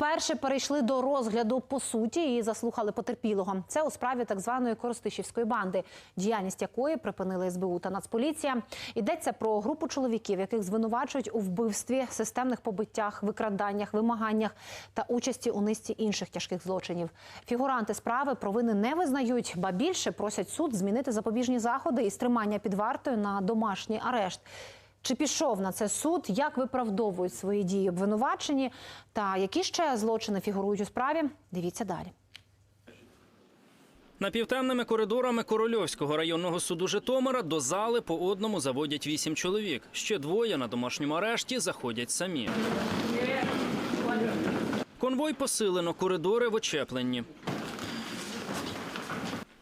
Вперше перейшли до розгляду по суті і заслухали потерпілого. Це у справі так званої Коростишівської банди, діяльність якої припинили СБУ та Нацполіція. Йдеться про групу чоловіків, яких звинувачують у вбивстві, системних побиттях, викраданнях, вимаганнях та участі у низці інших тяжких злочинів. Фігуранти справи провини не визнають, ба більше просять суд змінити запобіжні заходи і стримання під вартою на домашній арешт. Чи пішов на це суд? Як виправдовують свої дії обвинувачені? Та які ще злочини фігурують у справі? Дивіться далі. Напівтемними коридорами Корольовського районного суду Житомира до зали по одному заводять вісім чоловік. Ще двоє на домашньому арешті заходять самі. Конвой посилено, коридори в очепленні.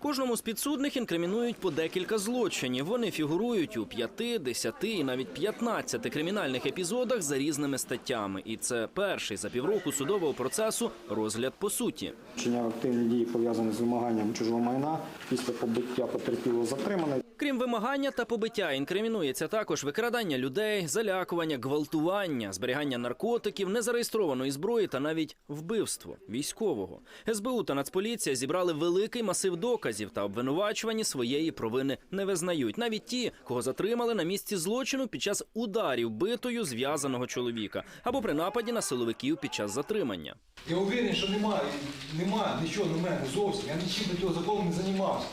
Кожному з підсудних інкримінують по декілька злочинів. Вони фігурують у 5, 10 і навіть 15 кримінальних епізодах за різними статтями. І це перший за півроку судового процесу розгляд по суті. Чиняв активні дії пов'язані з вимаганням чужого майна після побиття потерпіло затриманий. Крім вимагання та побиття, інкримінується також викрадання людей, залякування, гвалтування, зберігання наркотиків, незареєстрованої зброї та навіть вбивство військового. СБУ та Нацполіція зібрали великий масив доказів та обвинувачувані своєї провини не визнають. Навіть ті, кого затримали на місці злочину під час ударів битою зв'язаного чоловіка або при нападі на силовиків під час затримання. Я уверен, що немає, немає нічого на мене зовсім. Я нічим до цього закону не займався.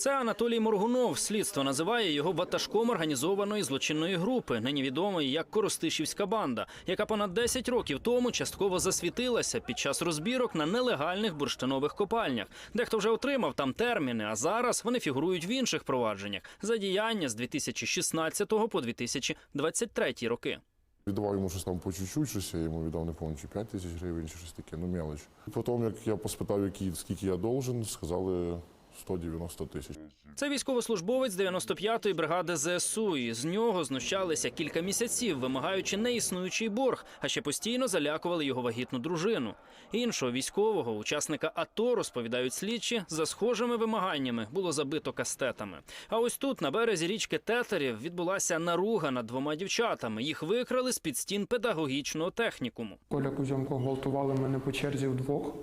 Це Анатолій Моргунов. Слідство називає його ватажком організованої злочинної групи, нині відомої як Коростишівська банда, яка понад 10 років тому частково засвітилася під час розбірок на нелегальних бурштинових копальнях. Дехто вже отримав там терміни, а зараз вони фігурують в інших провадженнях за діяння з 2016 по 2023 роки. Віддавав йому щось там по чуть-чуть, щось я йому віддав, не пам'ятаю, чи 5 тисяч гривень, чи щось таке, ну мелоч. Потім, як я поспитав, які, скільки я должен, сказали 190 тисяч. Це військовослужбовець 95-ї бригади ЗСУ. І з нього знущалися кілька місяців, вимагаючи неіснуючий борг, а ще постійно залякували його вагітну дружину. Іншого військового, учасника АТО, розповідають слідчі, за схожими вимаганнями було забито кастетами. А ось тут, на березі річки Тетерів, відбулася наруга над двома дівчатами. Їх викрали з під стін педагогічного технікуму. Коля Кузьомко гвалтували мене по черзі вдвох.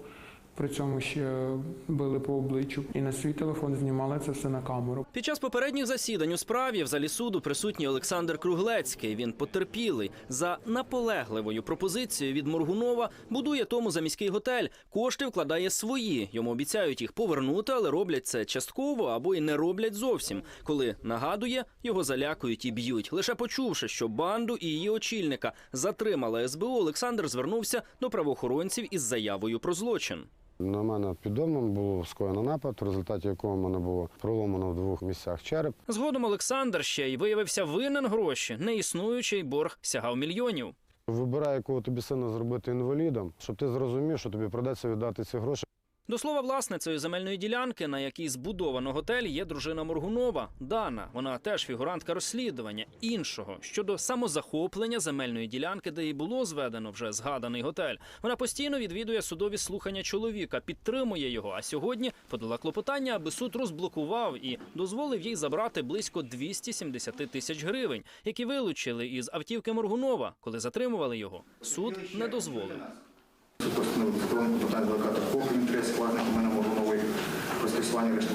При цьому ще били по обличчю. І на свій телефон знімали це все на камеру. Під час попередніх засідань у справі в залі суду присутній Олександр Круглецький. Він потерпілий за наполегливою пропозицією від Моргунова. Будує тому за міський готель. Кошти вкладає свої. Йому обіцяють їх повернути, але роблять це частково або й не роблять зовсім. Коли нагадує, його залякують і б'ють. Лише почувши, що банду і її очільника затримала СБУ, Олександр звернувся до правоохоронців із заявою про злочин. На мене під домом було скоєно напад, в результаті якого в мене було проломано в двох місцях череп. Згодом Олександр ще й виявився винен гроші. Неіснуючий борг сягав мільйонів. Вибирай, якого тобі сина зробити інвалідом, щоб ти зрозумів, що тобі придеться віддати ці гроші. До слова, власницею земельної ділянки, на якій збудовано готель, є дружина Моргунова Дана. Вона теж фігурантка розслідування іншого щодо самозахоплення земельної ділянки, де і було зведено вже згаданий готель. Вона постійно відвідує судові слухання чоловіка, підтримує його. А сьогодні подала клопотання, аби суд розблокував і дозволив їй забрати близько 270 тисяч гривень, які вилучили із автівки Моргунова, коли затримували його. Суд не дозволив.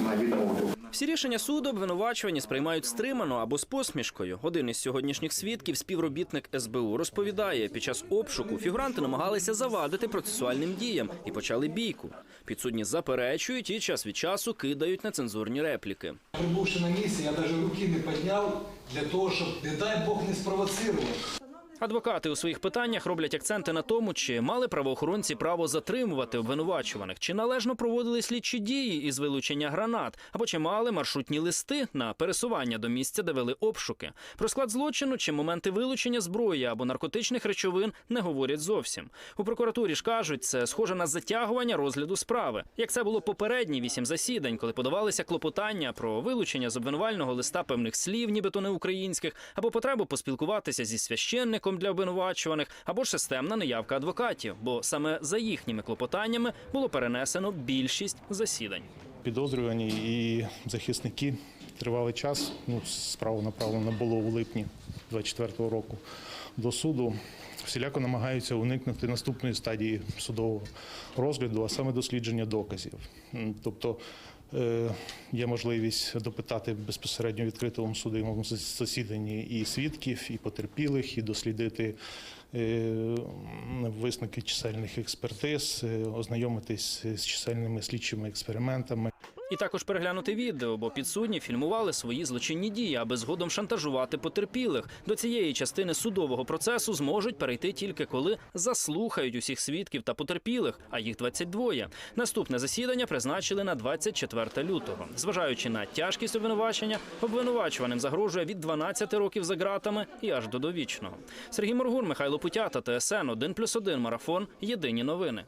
На відмову. Всі рішення суду обвинувачувані сприймають стримано або з посмішкою. Один із сьогоднішніх свідків, співробітник СБУ, розповідає, під час обшуку фігуранти намагалися завадити процесуальним діям і почали бійку. Підсудні заперечують і час від часу кидають нецензурні репліки. Прибувши на місце, я навіть руки не підняв для того, щоб, не дай Бог, не спровоцирувати. Адвокати у своїх питаннях роблять акценти на тому, чи мали правоохоронці право затримувати обвинувачуваних, чи належно проводили слідчі дії із вилучення гранат, або чи мали маршрутні листи на пересування до місця, де вели обшуки. Про склад злочину чи моменти вилучення зброї або наркотичних речовин не говорять зовсім. У прокуратурі ж кажуть, це схоже на затягування розгляду справи. Як це було попередні вісім засідань, коли подавалися клопотання про вилучення з обвинувального листа певних слів, нібито не українських, або потребу поспілкуватися зі священником для обвинувачуваних, або ж системна неявка адвокатів, бо саме за їхніми клопотаннями було перенесено більшість засідань. підозрювані і захисники тривалий час. Ну, справа направлена було у липні 24-го року до суду. всіляко намагаються уникнути наступної стадії судового розгляду, а саме дослідження доказів. Тобто є можливість допитати безпосередньо відкритому судовому засіданні і свідків, і потерпілих, і дослідити е, висновки чисельних експертиз, е, ознайомитись з чисельними слідчими експериментами. І також переглянути відео, бо підсудні фільмували свої злочинні дії, аби згодом шантажувати потерпілих. До цієї частини судового процесу зможуть перейти тільки коли заслухають усіх свідків та потерпілих, а їх 22. Наступне засідання призначили на 24 лютого. Зважаючи на тяжкість обвинувачення, обвинувачуваним загрожує від 12 років за ґратами і аж до довічного. Сергій Моргур, Михайло Путята, ТСН 1+,1 Марафон. Єдині новини.